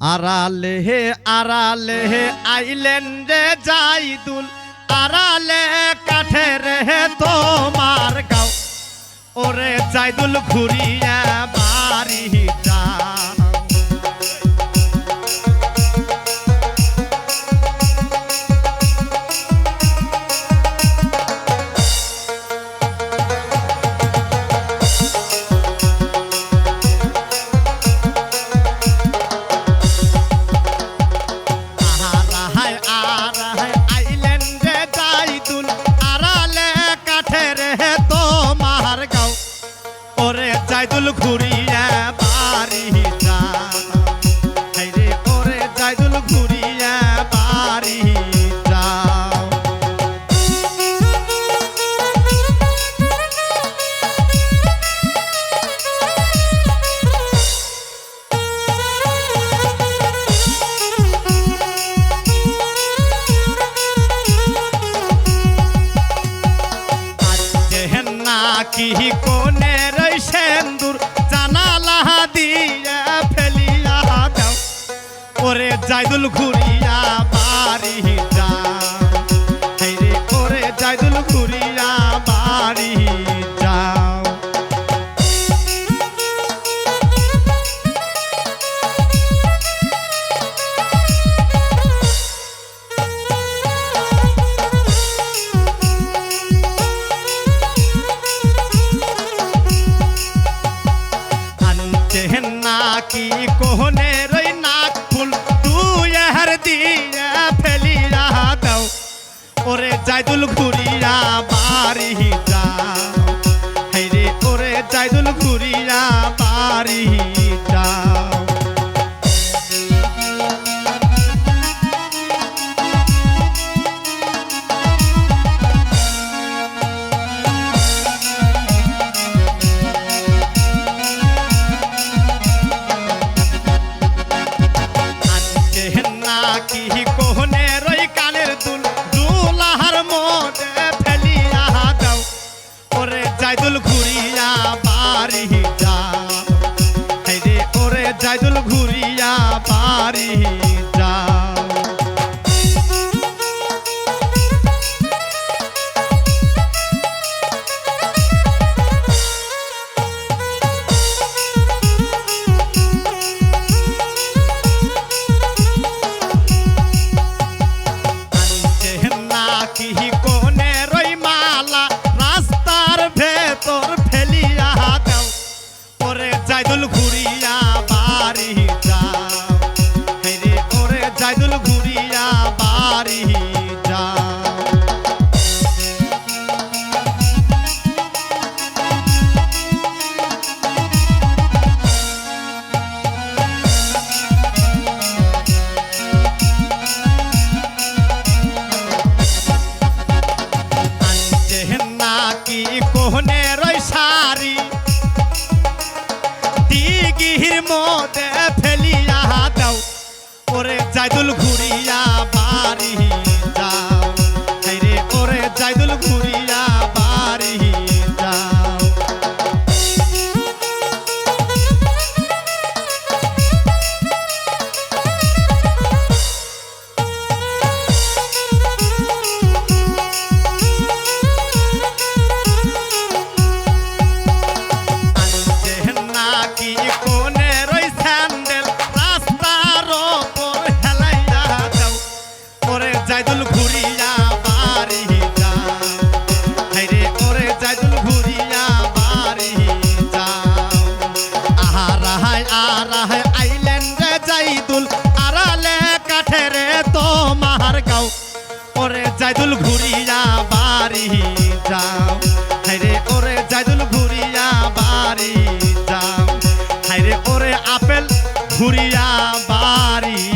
আড়ালে হে আড়ালে হে, আইলেন রে যাইদুল আড়ালে কাঠের হে তোমার গাও। ওরে যাইদুল ঘুরিয়া যাইদুল ঘুরিয়া নাকি কোনের সেন্দুর? জানালা দিয়া ফেলিয়া দাও। ওরে জাইদুল ঘুরিয়া বাড়ি যাও। নাকি কোহনে রই নাক ফুল? তুই হার দিয়া ফেলিয়া দাও। ওরে জাইদুল ঘুরিয়া ওরে জাইদুল ঘুরিয়া বাড়ি। দিহির মতে ফেলিয়া দাও। ওরে জাইদুল ঘুরিয়া বাড়ি যাও। রে ওরে জাইদুল জাইদুল ঘুরিয়া বাড়ি যাও। হাইরে ওরে জাইদুল ঘুরিয়া বাড়ি যাও। হাইরে ওরে আপেল ঘুরিয়া বাড়ি